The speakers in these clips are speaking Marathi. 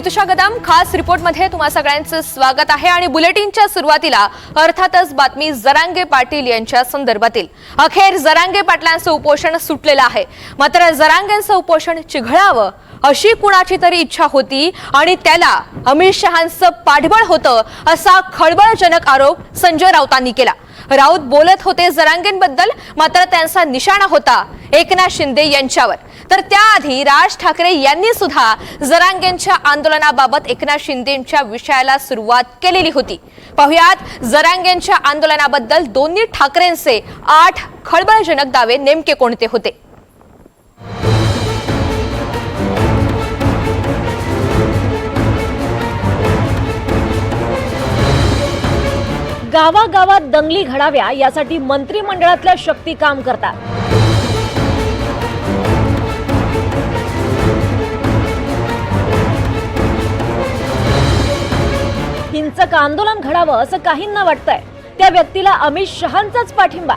ऋतुषा कदम खास रिपोर्टमध्ये तुम्हा सगळ्यांचं स्वागत आहे आणि बुलेटिनच्या सुरुवातीला अर्थातच बातमी जरांगे पाटील यांच्या संदर्भातील. अखेर जरांगे पाटलांचं उपोषण सुटलेलं आहे. मात्र जरांगेंचं उपोषण चिघळावं अशी कुणाची तरी इच्छा होती आणि त्याला अमित शहांचं पाठबळ होतं असा खळबळजनक आरोप संजय राऊतांनी केला. राऊत बोलत होते जरांगेंबद्दल मात्र त्यांचा निशाणा होता एकनाथ शिंदे यांच्यावर. तर त्याआधी राज ठाकरे यांनी सुद्धा जरांगेंच्या आंदोलनाबाबत एकनाथ शिंदेच्या विषयाला सुरुवात केलेली होती. पाहुयात जरांगेंच्या आंदोलनाबद्दल दोन्ही ठाकरेंचे आठ खळबळजनक दावे नेमके कोणते होते? गावागावात दंगली घडाव्या यासाठी मंत्रिमंडळातल्या शक्ती काम करतात. हिंसक आंदोलन घडावं असं काहींना वाटतंय. त्या व्यक्तीला अमित शहांचाच पाठिंबा.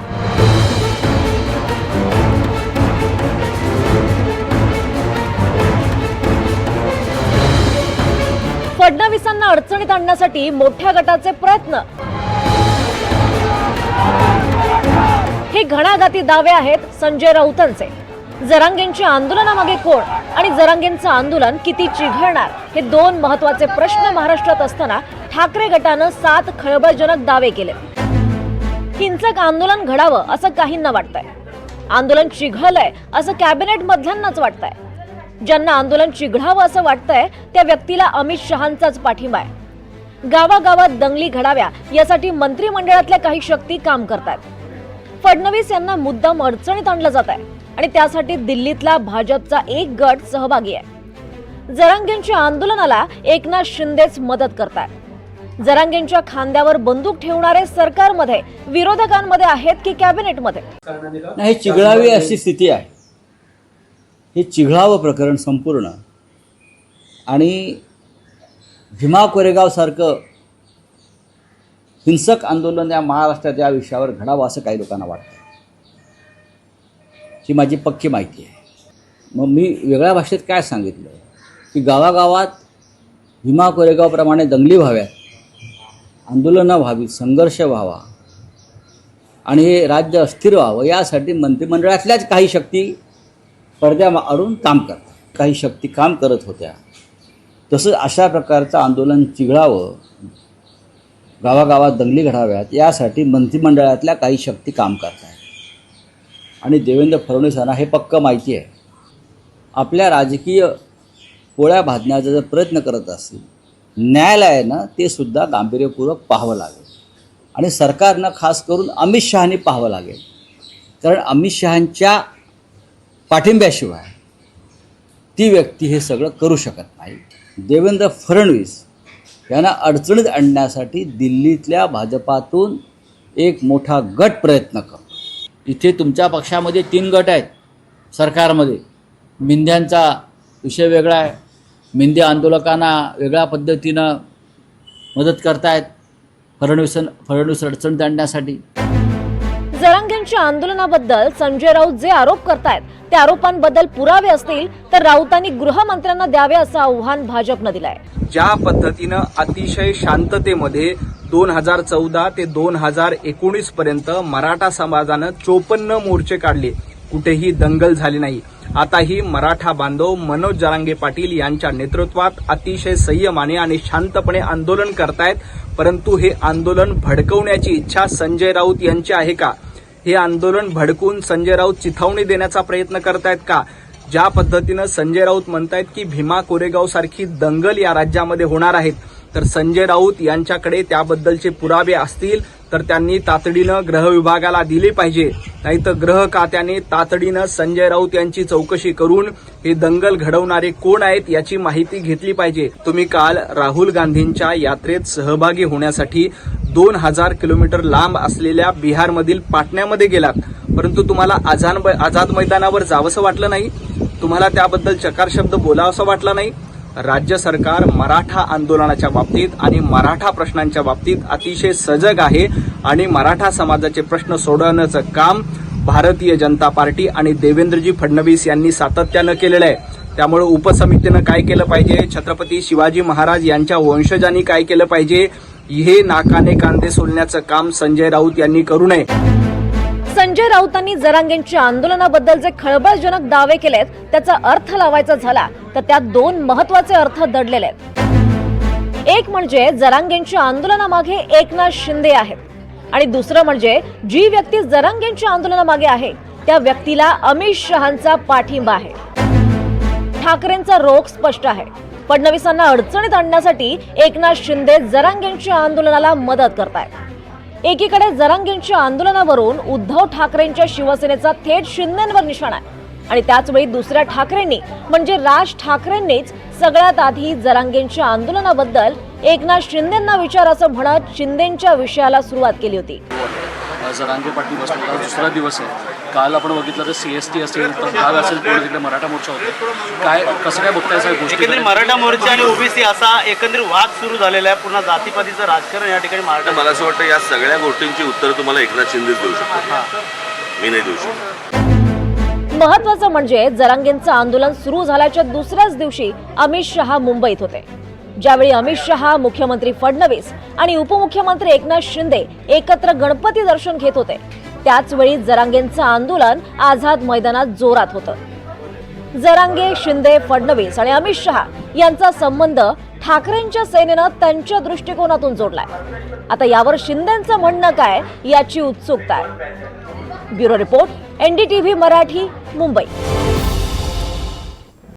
फडणवीसांना अडचणीत आणण्यासाठी मोठ्या गटाचे प्रयत्न. हे घणाघाती दावे आहेत संजय राऊतांचे. जरांगेंच्या आंदोलनामागे कोण आणि जरांगेंचं आंदोलन किती चिघळणार हे दोन महत्त्वाचे प्रश्न महाराष्ट्रात असताना ठाकरे गटानं सात खळबळजनक दावे केले. हिंसक आंदोलन घडावं असं काहींना वाटतंय. आंदोलन चिघळलंय असं कॅबिनेट मधल्यांनाच वाटतंय. ज्यांना आंदोलन चिघळावं असं वाटतंय त्या व्यक्तीला अमित शहांचाच पाठिंबा आहे. गावागावात दंगली घडाव्या यासाठी मंत्रिमंडळातल्या काही शक्ती काम करतात फडणवीस यांना मुद्दाम अडचणीत आणलं जात आहे आणि त्यासाठी दिल्लीतला भाजपचा एक गट सहभागी आहे. जरांगेंच्या आंदोलनाला एकनाथ शिंदेच मदत करतात जरांगेंच्या खांद्यावर बंदूक ठेवणारे सरकारमध्ये विरोधकांमध्ये आहेत की कॅबिनेटमध्ये? नाही हे चिघळावी अशी स्थिती आहे. हे चिघळावं प्रकरण संपूर्ण. आणि भीमा कोरेगावसारखं हिंसक आंदोलन या महाराष्ट्रात या विषयावर घडावं असं काही लोकांना वाटतं. ही माझी पक्की माहिती आहे. मग मी वेगळ्या भाषेत काय सांगितलं? की गावागावात भीमा कोरेगावप्रमाणे दंगली व्हाव्यात. आंदोलनं व्हावी संघर्ष व्हावा. आणि हे राज्य अस्थिर व्हावं यासाठी मंत्रिमंडळातल्याच काही शक्ती पडद्या अडून काम करतात. काही शक्ती काम करत होत्या. तसंच अशा प्रकारचं आंदोलन चिघळावं गावागावात दंगली घडाव्यात यासाठी मंत्रिमंडळातल्या काही शक्ती काम करत आहेत आणि देवेंद्र फडणवीसांना हे पक्क माहिती आहे. आपल्या राजकीय पोळ्या भाजण्याचा जर प्रयत्न करत असतील न्यायालयानं ते सुद्धा गांभीर्यपूर्वक पाहावं लागेल. आणि सरकारनं खास करून अमित शहानी पाहावं लागेल. कारण अमित शहांच्या पाठिंब्याशिवाय ती व्यक्ती हे सगळं करू शकत नाही. देवेंद्र फडणवीस यांना अडचणीत आणण्यासाठी दिल्लीतल्या भाजपातून एक मोठा गट प्रयत्न कर. इथे तुमच्या पक्षामध्ये तीन गट आहेत सरकारमध्ये. मिंध्यांचा विषय वेगळा आहे. मिंदी आंदोलकांना वेगळ्या पद्धतीनं मदत करतायत फडणवीस फडणवीस अडचणीत आणण्यासाठी. जरांगेंच्या आंदोलनाबद्दल संजय राऊत जे आरोप करतायत त्या आरोपांबद्दल पुरावे असतील तर राऊतांनी गृहमंत्र्यांना द्यावे असं आव्हान भाजपनं दिलंय. ज्या पद्धतीनं अतिशय शांततेमध्ये दोन हजार चौदा ते दोन हजार एकोणीस पर्यंत मराठा समाजानं चोपन्न मोर्चे काढले कुठेही दंगल झाली नाही. आताही मराठा बांधव मनोज जरांगे पाटील यांच्या नेतृत्वात अतिशय संयमाने आणि शांतपणे आंदोलन करतायत परंतु हे आंदोलन भडकवण्याची इच्छा संजय राऊत यांची आहे का? हे आंदोलन भडकून संजय राऊत चिथावणी देण्याचा प्रयत्न करतायत का? ज्या पद्धतीनं संजय राऊत म्हणतायत की भीमा कोरेगाव सारखी दंगल या राज्यामध्ये होणार आहेत तर संजय राऊत यांच्याकडे त्याबद्दलचे पुरावे असतील तर त्यांनी तातडीनं ग्रह विभागाला दिले पाहिजे. नाहीतर ग्रह खात्याने तातडीनं संजय राऊत यांची चौकशी करून हे दंगल घडवणारे कोण आहेत याची माहिती घेतली पाहिजे. तुम्ही काल राहुल गांधींच्या यात्रेत सहभागी होण्यासाठी दोन हजार किलोमीटर लांब असलेल्या बिहारमधील पाटण्यामध्ये गेलात. परंतु तुम्हाला आझाद आझाद मैदानावर जावंसं वाटलं नाही? तुम्हाला त्याबद्दल चकार शब्द बोलावासा वाटला नाही? राज्य सरकार मराठा आंदोलनाच्या बाबतीत आणि मराठा प्रश्नांच्या बाबतीत अतिशय सजग आहे आणि मराठा समाजाचे प्रश्न सोडवण्याचं काम भारतीय जनता पार्टी आणि देवेंद्रजी फडणवीस यांनी सातत्यानं केलेलं आहे. त्यामुळे उपसमितीनं काय केलं पाहिजे? छत्रपती शिवाजी महाराज यांच्या वंशजांनी काय केलं पाहिजे? हे नाकाने कांदे सोलण्याचं काम संजय राऊत यांनी करू नये. संजय राऊतांनी जरांगेंच्या आंदोलनाबद्दल जे खळबळजनक दावे केलेत त्याचा अर्थ लावायचा झाला तर त्यात दोन महत्त्वाचे अर्थ दडलेले आहेत. एक म्हणजे जरांगेंच्या आंदोलनामागे एकनाथ शिंदे आहेत. आणि दुसरं म्हणजे जी व्यक्ती जरांगेंच्या आंदोलनामागे आहे त्या व्यक्तीला अमित शहांचा पाठिंबा आहे. ठाकरेंचा रोख स्पष्ट आहे. फडणवीसांना अडचणीत आणण्यासाठी एकनाथ शिंदे जरांगेंच्या आंदोलनाला मदत करतायत. एकीकडे जरांगेंच्या आंदोलनावरून उद्धव ठाकरेंच्या शिवसेनेचा थेट शिंदेंवर निशाणा आहे. आणि त्याचवेळी दुसऱ्या ठाकरेंनी म्हणजे राज ठाकरेंनीच सगळ्यात आधी जरांगेंच्या आंदोलनाबद्दल एकनाथ शिंदेंना विचार असं म्हणत शिंदेंच्या विषयाला सुरुवात केली होती. जरांगे पाटील बसलेला दुसरा दिवस आहे. काल आपण बघितलं तर सी एस टी असेल तर भाग असेल पुढे तिकडे मराठा मोर्चा होता. काय कसं काय बघताय सगळ्या गोष्टी? एकंदरीत मराठा मोर्चा आणि ओबीसी असा एकंदरीत वाद सुरू झालेला आहे. पुन्हा जातीपातीचं राजकारण या ठिकाणी मराठा मला असं वाटतं या सगळ्या गोष्टींची उत्तरं तुम्हाला एकनाथ शिंदेच देऊ शकतो मी नाही देऊ शकतो. महत्वाचं म्हणजे जरांगेंचं आंदोलन सुरू झाल्याच्या दुसऱ्याच दिवशी अमित शहा मुंबईत होते. ज्यावेळी अमित शहा मुख्यमंत्री फडणवीस आणि उपमुख्यमंत्री एकनाथ शिंदे एकत्र गणपती दर्शन घेत होते त्याचवेळी जरांगेंचं आंदोलन आझाद मैदानात जोरात होतं. जरांगे शिंदे फडणवीस आणि अमित शहा यांचा संबंध ठाकरेंच्या सेनेनं त्यांच्या दृष्टिकोनातून जोडलाय. आता यावर शिंदेचं म्हणणं काय याची उत्सुकता आहे. Bureau report NDTV Marathi Mumbai.